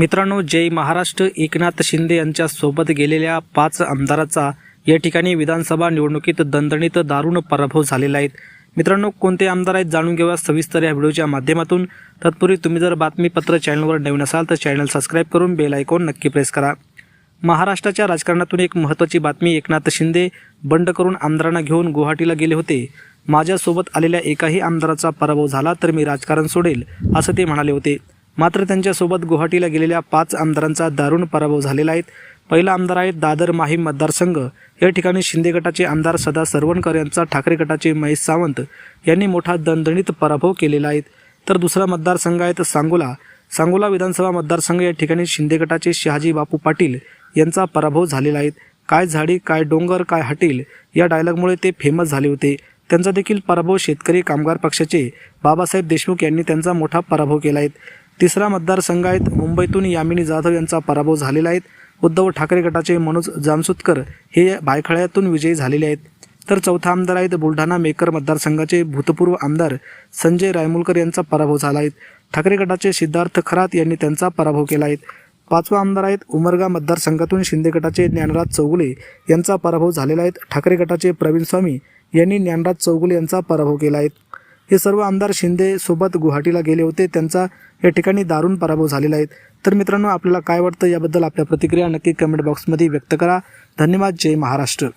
मित्रांनो जय महाराष्ट्र. एकनाथ शिंदे यांच्या सोबत गेलेल्या पाच आमदाराचा या ठिकाणी विधानसभा निवडणुकीत दणदणीत दारुण पराभव झालेला आहे. मित्रांनो कोणते आमदार आहेत जाणून घेऊया सविस्तर या व्हिडिओच्या माध्यमातून. तत्पूर्वी तुम्ही जर बातमीपत्र चॅनलवर नवीन असाल तर चॅनल सबस्क्राईब करून बेल आयकॉन नक्की प्रेस करा. महाराष्ट्राच्या राजकारणातून एक महत्त्वाची बातमी एकनाथ शिंदे बंड करून आमदारांना घेऊन गुवाहाटीला गेले होते. माझ्यासोबत आलेल्या एकाही आमदाराचा पराभव झाला तर मी राजकारण सोडेल असं ते म्हणाले होते. मात्र त्यांच्यासोबत गुवाहाटीला गेलेल्या पाच आमदारांचा दारुण पराभव झालेला आहे. पहिला आमदार आहेत दादर माहीम मतदारसंघ. या ठिकाणी शिंदे गटाचे आमदार सदा सरवणकर यांचा ठाकरे गटाचे महेश सावंत यांनी मोठा दणदणीत पराभव केलेला आहे. तर दुसरा मतदारसंघ आहे सांगोला. सांगोला विधानसभा मतदारसंघ या ठिकाणी शिंदे गटाचे शहाजी बापू पाटील यांचा पराभव झालेला आहे. काय झाडी काय डोंगर काय हटेल या डायलॉगमुळे ते फेमस झाले होते. त्यांचा देखील पराभव शेतकरी कामगार पक्षाचे बाबासाहेब देशमुख यांनी त्यांचा मोठा पराभव केला आहे. तिसरा मतदारसंघ आहेत मुंबईतून यामिनी जाधव यांचा पराभव झालेला आहे. उद्धव ठाकरे गटाचे मनोज जामसुतकर हे भायखळ्यातून विजयी झालेले आहेत. तर चौथा आमदार आहेत बुलढाणा मेकर मतदारसंघाचे भूतपूर्व आमदार संजय रायमुलकर यांचा पराभव झाला आहे. ठाकरे गटाचे सिद्धार्थ खरात यांनी त्यांचा पराभव केला आहे. पाचवा आमदार आहेत उमरगा मतदारसंघातून शिंदे गटाचे ज्ञानराज चौगुले यांचा पराभव झालेला आहे. ठाकरे गटाचे प्रवीण स्वामी यांनी ज्ञानराज चौगुले यांचा पराभव केला आहे. हे सर्व आमदार शिंदे सोबत गुवाहाटीला गेले होते. त्यांचा या ठिकाणी दारुण पराभव झालेला आहे. तर मित्रांनो आपल्याला काय वाटतं याबद्दल आपल्या प्रतिक्रिया नक्की कमेंट बॉक्समध्ये व्यक्त करा. धन्यवाद. जय महाराष्ट्र.